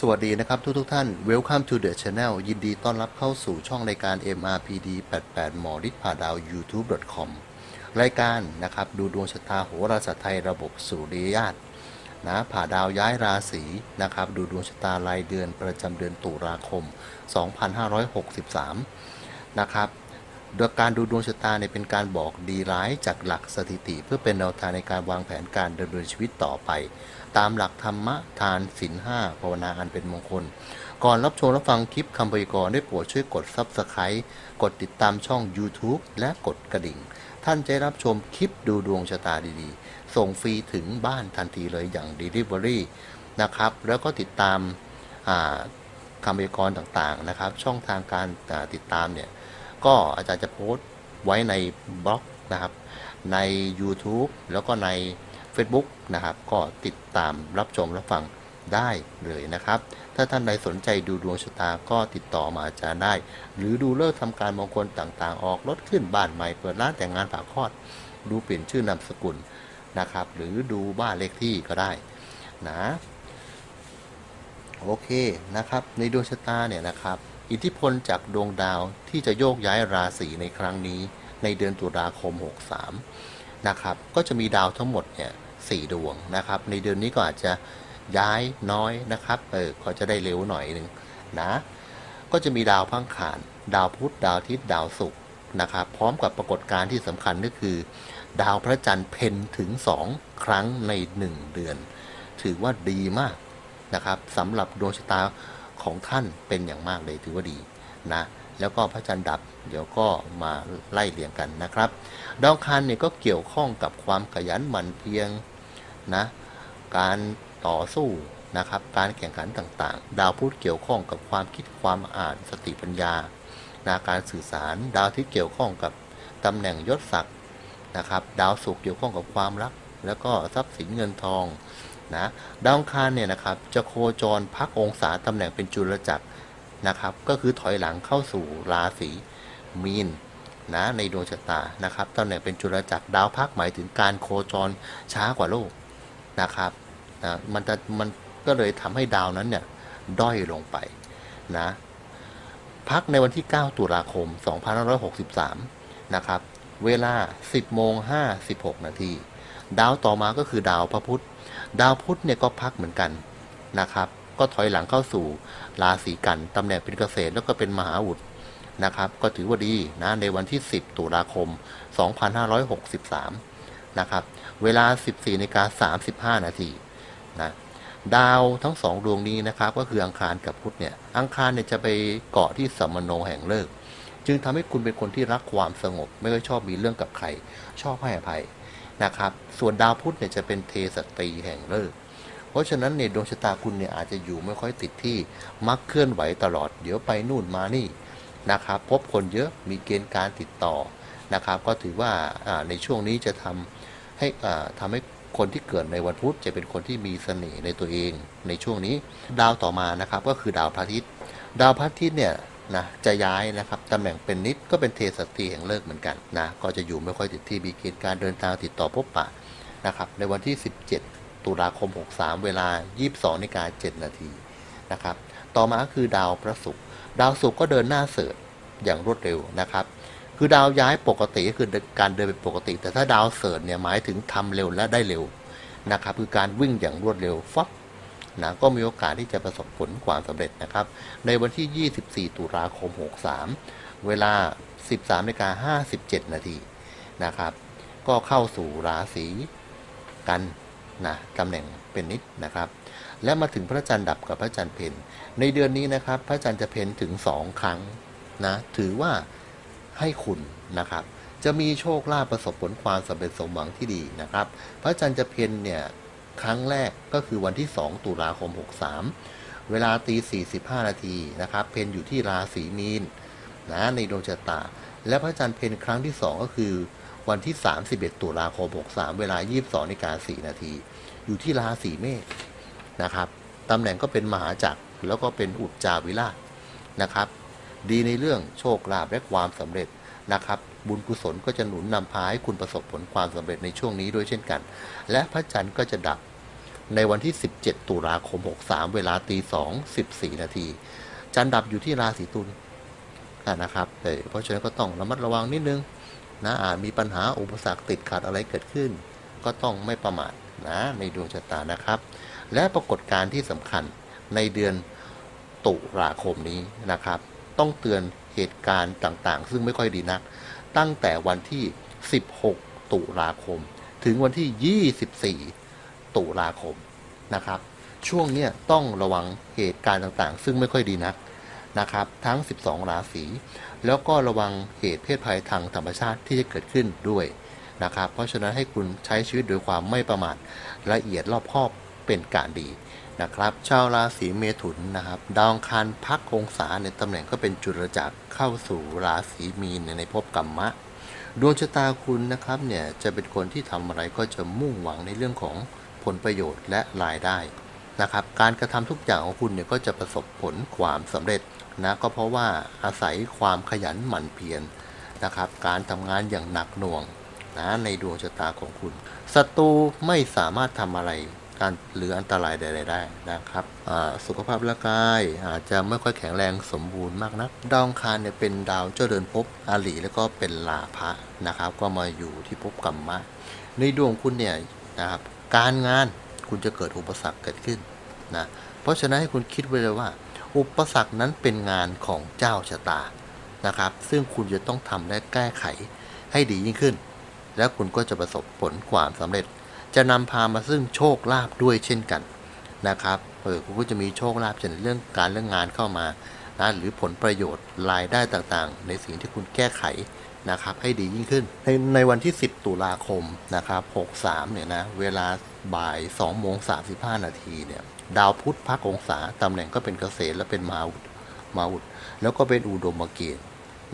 สวัสดีนะครับทุกทุกท่าน Welcome to the channel ยินดีต้อนรับเข้าสู่ช่องรายการ MRPD 88หมอฤทธิ์ผ่าดาว youtube.com รายการนะครับดูดวงชะตาโหราศาสตร์ไทยระบบสุริยาตนะผ่าดาวย้ายราศีนะครับดูดวงชะตารายเดือนประจำเดือนตุลาคม 2563 นะครับโดยการดูดวงชะตาเนี่ยเป็นการบอกดีร้ายจากหลักสถิติ เพื่อเป็นแนวทางในการวางแผนการดำเนินชีวิตต่อไป ตามหลักธรรมะทานศีลห้าภาวนาอันเป็นมงคล ก่อนรับชมรับฟังคลิปคำพยากรณ์ได้โปรดช่วยกด Subscribe กดติดตามช่อง YouTube และกดกระดิ่ง ท่านจะได้รับชมคลิปดูดวงชะตาดีๆ ส่งฟรีถึงบ้านทันทีเลยอย่าง Delivery นะครับ แล้วก็ติดตามาคำพยากรณ์ต่างๆนะครับ ช่องทางการาติดตามเนี่ยก็อาจารย์จะโพสต์ไว้ในบล็อกนะครับใน YouTube แล้วก็ใน Facebook นะครับ ก็ติดตามรับชมรับฟังได้เลยนะครับ ถ้าท่านใดสนใจดูดวงชะตาก็ติดต่อมาอาจารย์ได้ หรือดูเลิกทำการมงคลต่างๆ ออกรถขึ้นบ้านใหม่เปิดร้านแต่งงานฝากคลอด ดูเปลี่ยนชื่อนามสกุลนะครับ หรือดูบ้านเลขที่ก็ได้นะโอเคนะครับ ในดวงชะตาเนี่ยนะครับ อิทธิพลจากดวงดาวที่จะโยกย้ายราศีในครั้งนี้ ในเดือนตุลาคม 63 นะครับ ก็จะมีดาวทั้งหมดเนี่ย สี่ดวงนะครับ ในเดือนนี้ก็อาจจะย้ายน้อยนะครับเออก็จะได้เร็วหน่อยหนึ่งนะก็จะมีดาวพังขาน ดาวพุธดาวทิตย์ดาวศุกร์นะครับพร้อมกับปรากฏการณ์ที่สำคัญก็คือ ดาวพระจันทร์เพ็ญถึง 2 ครั้งใน 1 เดือน ถือว่าดีมากนะครับสำหรับดวงชะตาของท่านเป็นอย่างมากเลยถือว่าดีนะแล้วก็พระจันทร์ดับเดี๋ยวก็มาไล่เรียงกันนะครับ ดาวอังคารเนี่ยก็เกี่ยวข้องกับความขยันหมั่นเพียร นะการต่อสู้นะครับการแข่งขันต่างๆ ดาวพุธเกี่ยวข้องกับความคิดความอ่านสติปัญญานะการสื่อสารดาวที่เกี่ยวข้องกับตำแหน่งยศศักดิ์นะครับ ดาวศุกร์เกี่ยวข้องกับความรัก แล้วก็ทรัพย์สินเงินทองนะดาวคารเนี่ยนะครับจะโคจรพักองศาตำแหน่งเป็นจุลจักรนะครับ ก็คือถอยหลังเข้าสู่ราศีมีนนะในดวงชะตานะครับตำแหน่งเป็นจุลจักรดาวพักหมายถึงการโคจรช้ากว่าโลก นะครับนะมันจะมันก็เลยทำให้ดาวนั้นเนี่ยด้อยลงไปนะพักในวันที่ 9 ตุลาคม 2563 นะครับ เวลา 10โมง56 นาที ดาวต่อมาก็คือดาวพระพุธ ดาวพุธเนี่ยก็พักเหมือนกันนะครับ ก็ถอยหลังเข้าสู่ราศีกันตำแหน่งเป็นเกษตรแล้วก็เป็นมหาอุดนะครับ ก็ถือว่าดีนะในวันที่ 10 ตุลาคม 2563 นะครับ เวลา 14นาฬิกา35 นาทีนะดาวทั้งสองดวงนี้นะครับ ก็คืออังคารกับพุธเนี่ย อังคารเนี่ยจะไปเกาะที่สัมมโนแห่งเลิก จึงทำให้คุณเป็นคนที่รักความสงบ ไม่ค่อยชอบมีเรื่องกับใคร ชอบให้อภัยนะครับ ส่วนดาวพุธเนี่ยจะเป็นเทสตรีแห่งเลิก เพราะฉะนั้นเนี่ยดวงชะตาคุณเนี่ยอาจจะอยู่ไม่ค่อยติดที่มักเคลื่อนไหวตลอด เดี๋ยวไปนู่นมานี่นะครับ พบคนเยอะมีเกณฑ์การติดต่อนะครับ ก็ถือว่าอ่าในช่วงนี้จะทำ ให้อ่าทำให้คนที่เกิดในวันพุธจะเป็นคนที่มีเสน่ห์ในตัวเองในช่วงนี้ ดาวต่อมานะครับก็คือดาวพระอาทิตย์ ดาวพระอาทิตย์เนี่ยนะจะย้ายนะครับตำแหน่งเป็นนิดก็เป็นเทสตีแห่งเลิกเหมือนกันนะก็จะอยู่ไม่ค่อยติดที่มีเกณฑ์การเดินทางติดต่อพบปะนะครับในวันที่ 17 ตุลาคม 63 เวลา 22นาฬิกา7นาทีนะครับต่อมาคือดาวพระศุกร์ดาวศุกร์ก็เดินหน้าเสริฐอย่างรวดเร็วนะครับ คือดาวย้ายปกติก็คือการเดินเป็นปกติ แต่ถ้าดาวเสริฐเนี่ยหมายถึงทำเร็วและได้เร็วนะครับคือการวิ่งอย่างรวดเร็วฟับนะก็มีโอกาสที่จะประสบผลความสำเร็จนะครับ ในวันที่ 24 ตุลาคม 63 เวลา 13นาฬิกา57 นาทีนะครับ ก็เข้าสู่ราศีกันนะตำแหน่งเป็นนิดนะครับ และมาถึงพระจันทร์ดับกับพระจันทร์เพนในเดือนนี้นะครับ พระจันทร์จะเพนถึง 2 ครั้งนะถือว่า ให้คุณนะครับ จะมีโชคลาภประสบผลความสำเร็จสมหวังที่ดีนะครับ พระจันทร์จะเพนเนี่ยครั้งแรกก็คือวันที่ 2 ตุลาคม 63 เวลาตี45 นาทีนะครับ เพนอยู่ที่ราศีมีนนะในดวงชะตา และพระจันทร์เพนครั้งที่ 2 ก็คือวันที่ 31 ตุลาคม 63 เวลา 22นาฬิกา4นาที อยู่ที่ราศีเมษนะครับตำแหน่งก็เป็นมหาจักรแล้วก็เป็นอุจจาวิราชนะครับ ดีในเรื่องโชคลาภและความสำเร็จนะครับ บุญกุศลก็จะหนุนนำพาให้คุณประสบผลความสำเร็จในช่วงนี้ด้วยเช่นกัน และพระจันทร์ก็จะดับในวันที่ 17 ตุลาคม 63 เวลาตี2 14 นาที จันทร์ดับอยู่ที่ราศีตุลนะครับเออเพราะฉะนั้นก็ต้องระมัดระวังนิดนึงนะอาจมีปัญหาอุปสรรคติดขัดอะไรเกิดขึ้น ก็ต้องไม่ประมาทนะในดวงชะตานะครับ และปรากฏการณ์ที่สำคัญในเดือนตุลาคมนี้นะครับ ต้องเตือนเหตุการณ์ต่างๆ ซึ่งไม่ค่อยดีนัก ตั้งแต่วันที่ 16 ตุลาคม ถึงวันที่ 24 ตุลาคมนะครับ ช่วงนี้ต้องระวังเหตุการณ์ต่างๆ ซึ่งไม่ค่อยดีนักนะครับ ทั้ง 12 ราศี แล้วก็ระวังเหตุเพศภัยทางธรรมชาติที่จะเกิดขึ้นด้วยนะครับ เพราะฉะนั้นให้คุณใช้ชีวิตโดยความไม่ประมาทละเอียดรอบคอบเป็นการดี นะครับชาวราศีเมถุนนะครับ ดาวอังคารพักองศาในตำแหน่งก็เป็นจุลจักรเข้าสู่ราศีมีนในภพกรรมะ ดวงชะตาคุณนะครับเนี่ยจะเป็นคนที่ทำอะไรก็จะมุ่งหวังในเรื่องของผลประโยชน์และรายได้นะครับ การกระทำทุกอย่างของคุณเนี่ยก็จะประสบผลความสำเร็จนะก็เพราะว่าอาศัยความขยันหมั่นเพียรนะครับ การทำงานอย่างหนักหน่วงนะในดวงชะตาของคุณศัตรูไม่สามารถทำอะไร การหรืออันตรายใดๆได้นะครับสุขภาพร่างกายอาจจะไม่ค่อยแข็งแรงสมบูรณ์มากนัก ดาวคารเนี่ยเป็นดาวเจ้าเดินภพอาลีแล้วก็เป็นลาภะนะครับ ก็มาอยู่ที่ภพกรรมะ ในดวงคุณเนี่ยนะครับการงานคุณจะเกิดอุปสรรคเกิดขึ้นนะเพราะฉะนั้นให้คุณคิดไว้เลยว่า อุปสรรคนั้นเป็นงานของเจ้าชะตานะครับ ซึ่งคุณจะต้องทำและแก้ไขให้ดียิ่งขึ้น แล้วคุณก็จะประสบผลความสำเร็จ จะนำพามาซึ่งโชคลาภด้วยเช่นกันนะครับเออคุณก็จะมีโชคลาภเช่นเรื่องการเรื่องงานเข้ามานะหรือผลประโยชน์รายได้ต่างๆ ในสิ่งที่คุณแก้ไขนะครับให้ดียิ่งขึ้น ในในวันที่ 10 ตุลาคมนะครับ63เนี่ยนะเวลาบ่าย2โมง35 นาทีเนี่ยดาวพุธพักองศาตำแหน่งก็เป็นเกษตรและเป็นมาอุดมาอุด แล้วก็เป็นอุดมเกณฑ์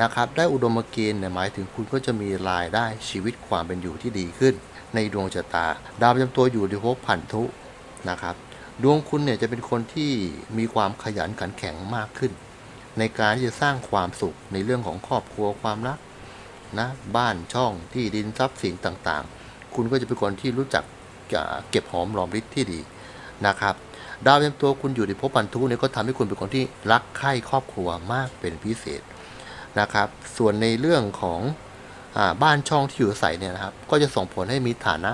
นะครับได้อุดมเกณฑ์เนี่ยหมายถึงคุณก็จะมีรายได้ชีวิตความเป็นอยู่ที่ดีขึ้น ในดวงชะตา ดาวประจำตัวอยู่ในภพพันธุนะครับ ดวงคุณเนี่ยจะเป็นคนที่มีความขยันขันแข็งมากขึ้น ในการที่จะสร้างความสุขในเรื่องของครอบครัวความรักนะบ้านช่องที่ดินทรัพย์สินต่างๆ คุณก็จะเป็นคนที่รู้จักเก็บหอมรอมริบที่ดีนะครับดาวประจำตัวคุณอยู่ในภพพันธุเนี่ยก็ทำให้คุณเป็นคนที่รักใคร่ครอบครัวมากเป็นพิเศษนะครับ ส่วนในเรื่องของ บ้านช่องที่อยู่อาศัยเนี่ยนะครับ ก็จะส่งผลให้มีฐานะ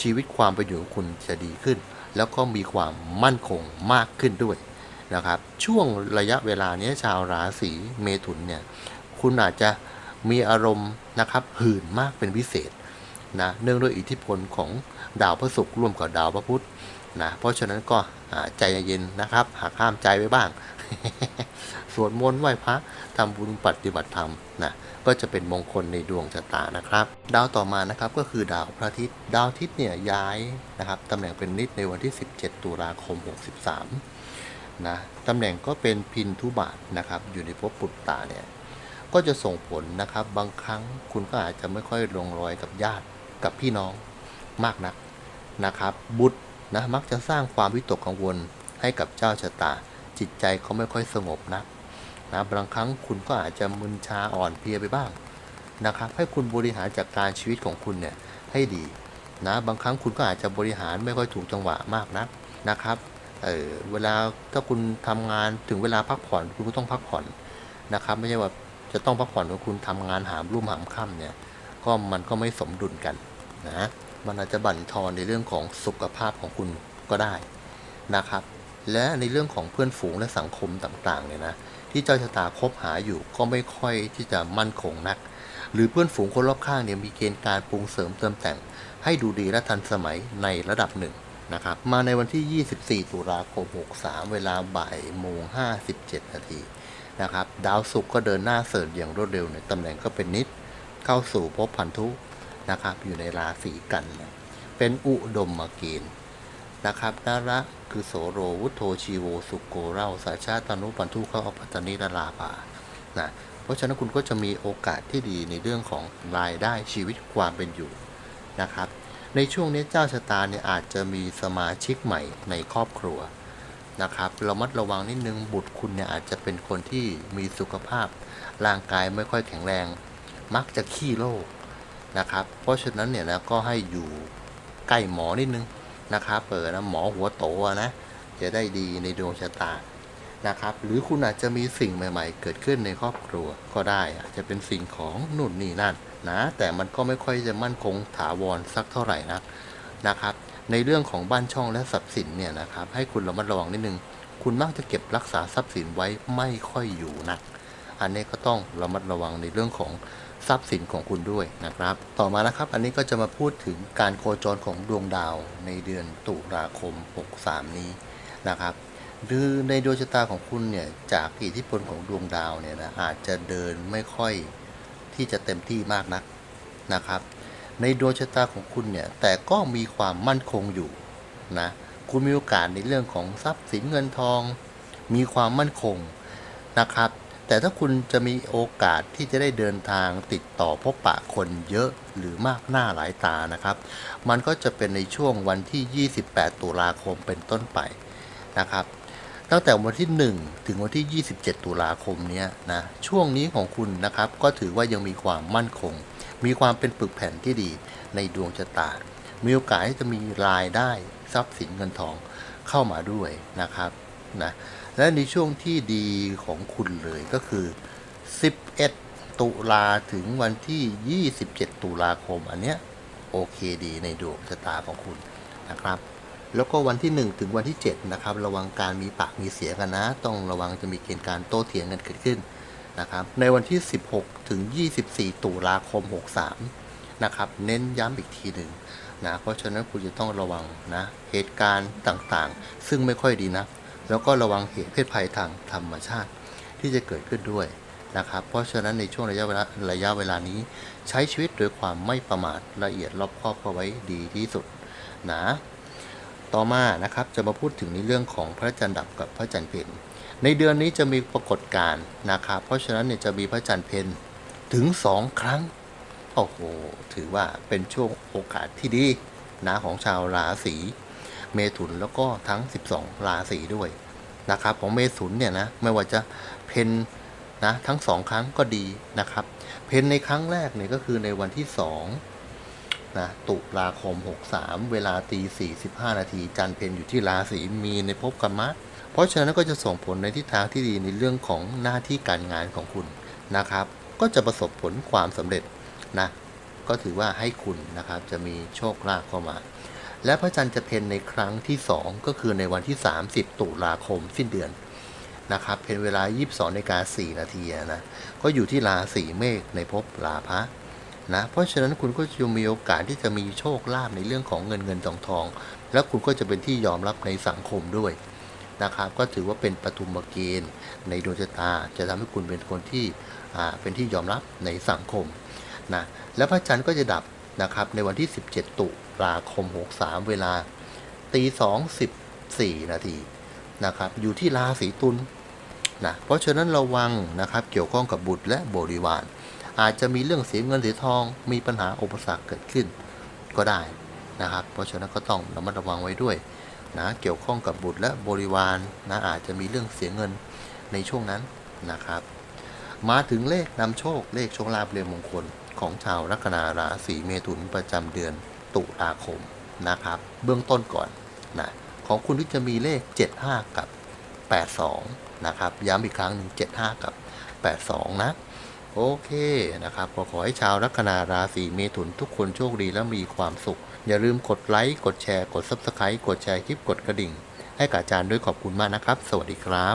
ชีวิตความเป็นอยู่ของคุณจะดีขึ้น แล้วก็มีความมั่นคงมากขึ้นด้วยนะครับ ช่วงระยะเวลานี้ชาวราศีเมถุนเนี่ย คุณอาจจะมีอารมณ์นะครับหื่นมากเป็นพิเศษนะเนื่องด้วยอิทธิพลของดาวพระศุกร์ร่วมกับดาวพระพุธนะเพราะฉะนั้นก็ใจเย็นๆนะครับหักห้ามใจไว้บ้าง สวดมนต์ไหว้พระทำบุญปฏิบัติธรรมนะก็จะเป็นมงคลในดวงชะตานะครับ ดาวต่อมานะครับก็คือดาวพระอาทิตย์ดาวอาทิตย์เนี่ยย้ายนะครับตำแหน่งเป็นนิดในวันที่ 17 ตุลาคม 63นะตำแหน่งก็เป็นพินทุบาทนะครับอยู่ในภพปุตตาเนี่ยก็จะส่งผลนะครับบางครั้งคุณก็อาจจะไม่ค่อยลงรอยกับญาติกับพี่น้องมากนักนะครับ บุตรนะมักจะสร้างความวิตกกังวลให้กับเจ้าชะตา จิตใจเขาไม่ค่อยสงบนะนะบางครั้งคุณก็อาจจะมึนชาอ่อนเพลียไปบ้างนะครับ ให้คุณบริหารจัดการชีวิตของคุณเนี่ยให้ดีนะบางครั้งคุณก็อาจจะบริหารไม่ค่อยถูกจังหวะมากนักนะครับเออเวลาถ้าคุณทำงานถึงเวลาพักผ่อนคุณก็ต้องพักผ่อนนะครับ ไม่ใช่ว่าจะต้องพักผ่อนของคุณทำงานหามรุ่มหามค่ำเนี่ยก็มันก็ไม่สมดุลกันนะมันอาจจะบั่นทอนในเรื่องของสุขภาพของคุณก็ได้นะครับ และในเรื่องของเพื่อนฝูงและสังคมต่างๆเนี่ยนะที่เจ้าชะตาคบหาอยู่ก็ไม่ค่อยที่จะมั่นคงนัก หรือเพื่อนฝูงคนรอบข้างเนี่ยมีเกณฑ์การปรุงเสริมเติมแต่ง ให้ดูดีและทันสมัยในระดับหนึ่งนะครับมาในวันที่ 24 ตุลาคม 63 เวลาบ่ายโมง 57 นาทีนะครับดาวศุกร์ก็เดินหน้าเสริญอย่างรวดเร็วในตำแหน่งก็เป็นนิดเข้าสู่ภพพันธุนะครับอยู่ในราศีกัน เป็นอุดมมาเกณฑ์ นะครับนาระคือโสโรวุโธชีโวสุโกเราสาชาตานุปันทุเข้าอปัตตนิราลาภานะเพราะฉะนั้นคุณก็จะมีโอกาสที่ดีในเรื่องของรายได้ชีวิตความเป็นอยู่นะครับ ในช่วงนี้เจ้าชะตาเนี่ยอาจจะมีสมาชิกใหม่ในครอบครัวนะครับระมัดระวังนิดนึงบุตรคุณเนี่ยอาจจะเป็นคนที่มีสุขภาพ ร่างกายไม่ค่อยแข็งแรง มักจะขี้โรคนะครับ เพราะฉะนั้นเนี่ยนะก็ให้อยู่ใกล้หมอนิดนึง นะครับเปิดนะหมอหัวโตนะจะได้ดีในดวงชะตานะครับหรือคุณอาจจะมีสิ่งใหม่ๆ เกิดขึ้นในครอบครัวก็ได้อาจจะเป็นสิ่งของนู่นนี่นั่นนะแต่มันก็ไม่ค่อยจะมั่นคงถาวรสักเท่าไหร่นักนะครับในเรื่องของบ้านช่องและทรัพย์สินเนี่ยนะครับให้คุณระมัดระวังนิดนึง คุณมักจะเก็บรักษาทรัพย์สินไว้ไม่ค่อยอยู่นัก อันนี้ก็ต้องระมัดระวังในเรื่องของ ทรัพย์สินของคุณด้วยนะครับ ต่อมานะครับ อันนี้ก็จะมาพูดถึงการโคจรของดวงดาวในเดือนตุลาคม 63 นี้นะครับคือในดวงชะตาของคุณเนี่ยจากอิทธิพลของดวงดาวเนี่ยนะอาจจะเดินไม่ค่อยที่จะเต็มที่มากนักนะครับ ในดวงชะตาของคุณเนี่ยแต่ก็มีความมั่นคงอยู่นะคุณมีโอกาสในเรื่องของทรัพย์สินเงินทอง มีความมั่นคงนะครับ แต่ถ้าคุณจะมีโอกาสที่จะได้เดินทางติดต่อพบปะคนเยอะหรือมากหน้าหลายตานะครับ มันก็จะเป็นในช่วงวันที่ 28 ตุลาคมเป็นต้นไปนะครับ ตั้งแต่วันที่ 1 ถึงวันที่ 27 ตุลาคมเนี้ยนะ ช่วงนี้ของคุณนะครับ ก็ถือว่ายังมีความมั่นคง มีความเป็นปึกแผ่นที่ดีในดวงชะตา มีโอกาสที่จะมีรายได้ทรัพย์สินเงินทองเข้ามาด้วยนะครับนะ และในช่วงที่ดีของคุณเลยก็คือ 11 ตุลาถึงวันที่ 27 ตุลาคม อันเนี้ยโอเคดีในดวงชะตาของคุณนะครับ แล้วก็วันที่ 1 ถึงวันที่ 7 นะครับ ระวังการมีปากมีเสียงกันนะ ต้องระวังจะมีเกณฑ์การโต้เถียงกันเกิดขึ้นนะครับ ในวันที่ 16 ถึง 24 ตุลาคม 63 นะครับ เน้นย้ำอีกทีหนึ่งนะ เพราะฉะนั้นคุณจะต้องระวังนะ เหตุการณ์ต่างๆ ซึ่งไม่ค่อยดีนะ แล้วก็ระวังเหตุเพศภัยทางธรรมชาติที่จะเกิดขึ้นด้วยนะครับ เพราะฉะนั้นในช่วงระยะเวลาระยะเวลานี้ ใช้ชีวิตโดยความไม่ประมาทละเอียดรอบคอบเข้าไว้ดีที่สุดนะต่อมานะครับจะมาพูดถึงในเรื่องของพระจันทร์ดับกับพระจันทร์เพนในเดือนนี้จะมีปรากฏการณ์นะครับ เพราะฉะนั้นเนี่ยจะมีพระจันทร์เพนถึงสองครั้งโอ้โหถือว่าเป็นช่วงโอกาสที่ดีนะของชาวราศี เมถุนแล้วก็ทั้ง 12 ราศีด้วยนะครับของเมถุนเนี่ยนะไม่ว่าจะเพนนะทั้งสองครั้งก็ดีนะครับ เพนในครั้งแรกเนี่ยก็คือในวันที่สองนะตุลาคม 63 เวลาตี45 นาทีจันเพนอยู่ที่ราศีมีในภพกรรมะ เพราะฉะนั้นก็จะส่งผลในทิศทางที่ดีในเรื่องของหน้าที่การงานของคุณนะครับ ก็จะประสบผลความสำเร็จนะก็ถือว่าให้คุณนะครับจะมีโชคลาภเข้ามา และพระจันทร์จะเพนในครั้งที่ 2 ก็คือในวันที่ 30 ตุลาคมสิ้นเดือนนะครับเป็นเวลา 22นาฬิกา4นาทีนะ ก็อยู่ที่ราศีเมษในภพราพะนะ เพราะฉะนั้นคุณก็จะมีโอกาสที่จะมีโชคลาภในเรื่องของเงินเงินทองทอง แล้วคุณก็จะเป็นที่ยอมรับในสังคมด้วยนะครับ ก็ถือว่าเป็นปฐุมเกณฑ์ในดวงชะตา จะทำให้คุณเป็นคนที่เป็นที่ยอมรับในสังคมนะ และพระจันทร์ก็จะดับนะครับในวันที่ 17 ตุ ลาคม 63 เวลาตี2 14นาทีนะครับ อยู่ที่ราศีตุลนะเพราะฉะนั้นระวังนะครับเกี่ยวข้องกับบุตรและบริวาร อาจจะมีเรื่องเสียเงินเสียทอง มีปัญหาอุปสรรคเกิดขึ้นก็ได้นะครับ เพราะฉะนั้นก็ต้องระมัดระวังไว้ด้วยนะเกี่ยวข้องกับบุตรและบริวารนะอาจจะมีเรื่องเสียเงินในช่วงนั้นนะครับ มาถึงเลขนำโชคเลขโชคลาภเรือนมงคลของชาวลัคนาราศีเมถุนประจำเดือน ตุลาคมนะครับ เบื้องต้นก่อนนะของคุณที่จะมีเลข 75 กับ 82 นะครับ ย้ำอีกครั้งหนึ่ง75 กับ 82 นะ โอเคนะครับก็ขอให้ชาวลัคนาราศีเมถุนทุกคนโชคดีและมีความสุข อย่าลืมกดไลค์ กดแชร์ กด Subscribe กดแชร์คลิปกดกระดิ่ง ให้กับอาจารย์ด้วยขอบคุณมากนะครับ สวัสดีครับ